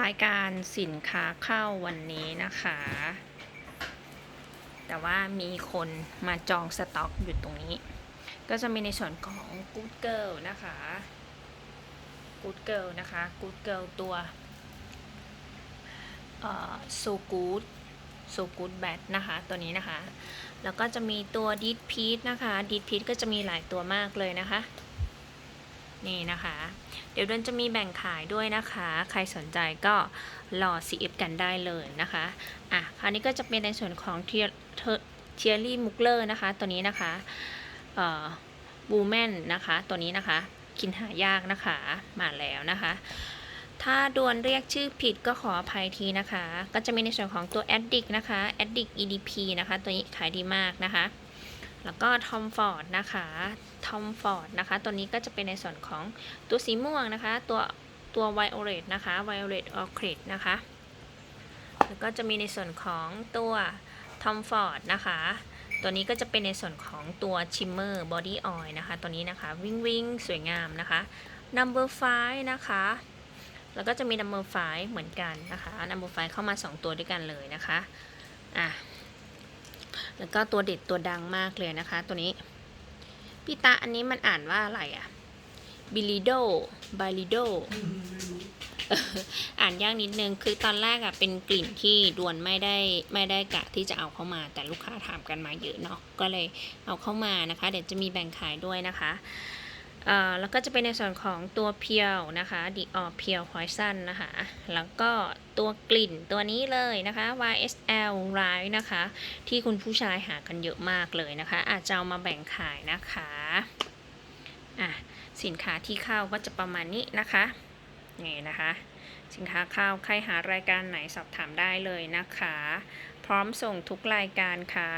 รายการสินค้าเข้าวันนี้นะคะ แต่ว่ามีคนมาจองสต็อกอยู่ตรงนี้ ก็จะมีในส่วนของ Good Girl นะคะ Good Girl นะคะ Good Girl ตัวเอ่อ So Good So Good Bad นะคะ ตัวนี้นะคะ แล้วก็จะมีตัว d e e p e a t นะคะ d e e p e a t ก็จะมีหลายตัวมากเลยนะคะ นี่นะคะ เดี๋ยวเดือนจะมีแบ่งขายด้วยนะคะ ใครสนใจก็รอ CF กันได้เลยนะคะ อะ คราวนี้ก็จะเป็นในส่วนของเทียเทียรี่มุกเลอร์นะคะ ตัวนี้นะคะเอ่อบูแมนนะคะ ตัวนี้นะคะ กินหายากนะคะ มาแล้วนะคะ ถ้าดวนเรียกชื่อผิดก็ขออภัยทีนะคะ ก็จะมีในส่วนของตัว Addict นะคะ Addict EDP นะคะ ตัวนี้ขายดีมากนะคะ แล้วก็ Tom Ford นะคะ Tom Ford นะคะ ตัวนี้ก็จะเป็นในส่วนของตัวสีม่วงนะคะ ตัวตัว Violet นะคะ Violet Orchid นะคะ แล้วก็จะมีในส่วนของตัว Tom Ford นะคะ ตัวนี้ก็จะเป็นในส่วนของตัว Shimmer Body Oil นะคะ ตัวนี้นะคะ วิ่งวิ่งสวยงามนะคะ Number 5นะคะ แล้วก็จะมี Number 5เหมือนกันนะคะ Number 5เข้ามา 2 ตัวด้วยกันเลยนะคะ อะ แล้วก็ตัวเด็ดตัวดังมากเลยนะคะ ตัวนี้ พี่ตาอันนี้มันอ่านว่าอะไรอะบิลิโดบาลิโดอ่านยากนิดนึง คือตอนแรกอะเป็นกลิ่นที่ดวนไม่ได้ไม่ได้กะที่จะเอาเข้ามา แต่ลูกค้าถามกันมาเยอะเนาะ ก็เลยเอาเข้ามานะคะ เดี๋ยวจะมีแบ่งขายด้วยนะคะ แล้วก็จะเป็นในส่วนของตัวเพียวนะคะดีออเพียวพอยซันนะคะ แล้วก็ตัวกลิ่นตัวนี้เลยนะคะ YSL r i นะคะ ที่คุณผู้ชายหากันเยอะมากเลยนะคะ อาจจะเอามาแบ่งขายนะคะอะสินค้าที่เข้าก็จะประมาณนี้นะคะนี่นะคะ สินค้าเข้าใครหารายการไหนสอบถามได้เลยนะคะ พร้อมส่งทุกรายการค่ะ